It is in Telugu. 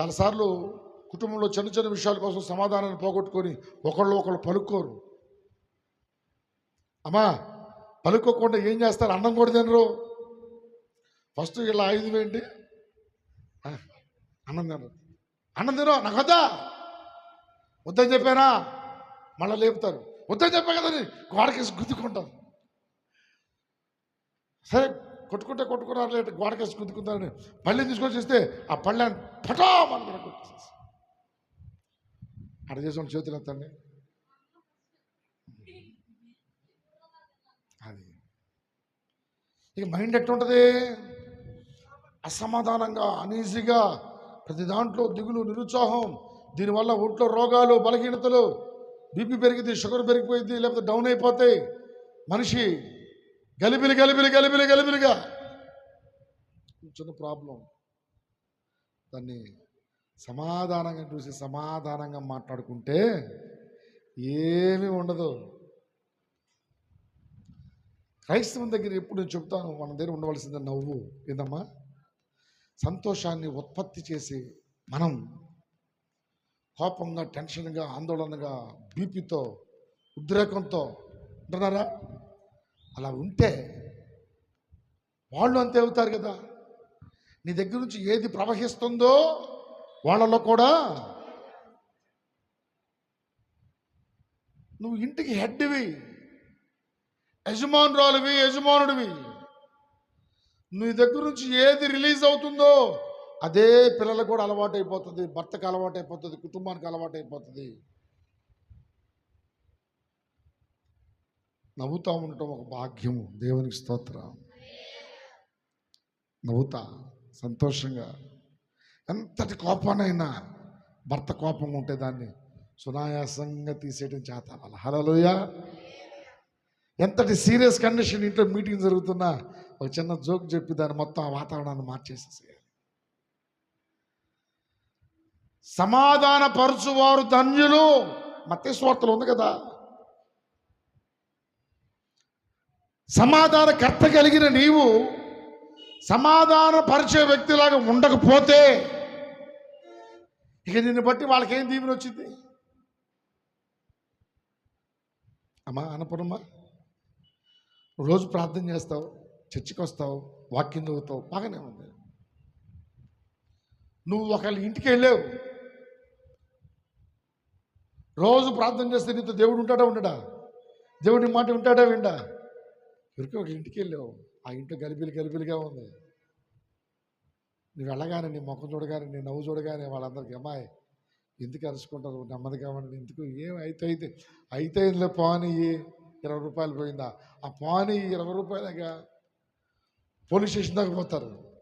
చాలాసార్లు కుటుంబంలో చిన్న చిన్న విషయాల కోసం సమాధానాన్ని పోగొట్టుకొని ఒకళ్ళు ఒకళ్ళు పలుక్కోరు. అమ్మా పలుక్కోకుండా ఏం చేస్తారు? అన్నం కూడా తినరు. ఫస్ట్ ఇలా ఐదు ఏంటి అన్నం తినరు. అన్నం తినరు నాకు వద్దా? వద్దని చెప్పానా? మళ్ళీ లేపుతారు. వద్దని చెప్పా కదా గోడకేసి గుద్దుకుంటారు. సరే కొట్టుకుంటే కొట్టుకున్నారు లేదంటే గోడకేసి గుద్దుకుంటారని పళ్ళెం తీసుకొచ్చి ఇస్తే ఆ పళ్ళెని పటామని కొట్టేసేసి అక్కడ చేసిన చేతులు ఎత్తండి అది. ఇక మైండ్ ఎట్లుంటుంది? అసమాధానంగా అనీజీగా ప్రతి దాంట్లో దిగులు నిరుత్సాహం దీనివల్ల ఒంట్లో రోగాలు బలహీనతలు బీపీ పెరిగింది షుగర్ పెరిగిపోయింది లేకపోతే డౌన్ అయిపోతాయి. మనిషి గలిబిలి గలిబిలి గలిబిలి గలిపి చిన్న ప్రాబ్లం. దాన్ని సమాధానంగా చూసి సమాధానంగా మాట్లాడుకుంటే ఏమీ ఉండదు. క్రైస్తవం దగ్గర ఎప్పుడు నేను చెప్తాను మన దగ్గర ఉండవలసింది నవ్వు. ఏందమ్మా? సంతోషాన్ని ఉత్పత్తి చేసి మనం కోపంగా టెన్షన్గా ఆందోళనగా బీపీతో ఉద్రేకంతో ఉంటున్నారా? అలా ఉంటే వాళ్ళు అంతే అవుతారు కదా. నీ దగ్గర నుంచి ఏది ప్రవహిస్తుందో వాళ్ళలో కూడా నువ్వు ఇంటికి హెడ్వి యజమానురాలువి యజమానుడివి. నీ దగ్గర నుంచి ఏది రిలీజ్ అవుతుందో అదే పిల్లలకు కూడా అలవాటు అయిపోతుంది భర్తకు అలవాటు అయిపోతుంది కుటుంబానికి అలవాటు అయిపోతుంది నవ్వుతా ఉండటం ఒక భాగ్యము దేవునికి స్తోత్రం. నవ్వుతా. సంతోషంగా. ఎంతటి కోపానైనా భర్త కోపం ఉంటే దాన్ని సునాయాసంగా తీసేయడం చేత వాళ్ళ హలోయ ఎంతటి సీరియస్ కండిషన్ ఇంట్లో మీటింగ్ జరుగుతున్నా ఒక చిన్న జోక్ చెప్పి దాన్ని మొత్తం ఆ వాతావరణాన్ని మార్చేసేసేయాలి. సమాధాన పరుచువారు ధన్యులు. మత్స్వార్తలు ఉంది కదా. సమాధానకర్త కలిగిన నీవు సమాధాన పరిచే వ్యక్తిలాగా ఉండకపోతే ఇక నిన్ను బట్టి వాళ్ళకేం దీవెన వచ్చింది? అమ్మా అన్నపూర్ణమ్మా రోజు ప్రార్థన చేస్తావు చర్చికి వస్తావు వాక్యం చదువుతావు బాగానే ఉంది. నువ్వు ఒకళ్ళ ఇంటికి వెళ్ళావు రోజు ప్రార్థన చేస్తే నీతో దేవుడు ఉంటాడా ఉండడా? దేవుడి మాట ఉంటాడా విండా? ఎవరికి ఒక ఇంటికి వెళ్ళావు. ఆ ఇంట్లో గలిబిలి గలిబిలిగా ఉంది. నువ్వు వెళ్ళగానే నీ ముఖం చూడగానే నీ నవ్వు చూడగానే వాళ్ళందరికీ అమ్మాయి ఎందుకు అరుచుకుంటారు? నెమ్మదిగా ఉండండి ఎందుకు? ఏం అయితే అయితే అయితే ఇందులో పానీ ఇరవై రూపాయలు పోయిందా? ఆ పానీ ఇరవై రూపాయలుగా పోలీస్ స్టేషన్ దాకా పోతారు.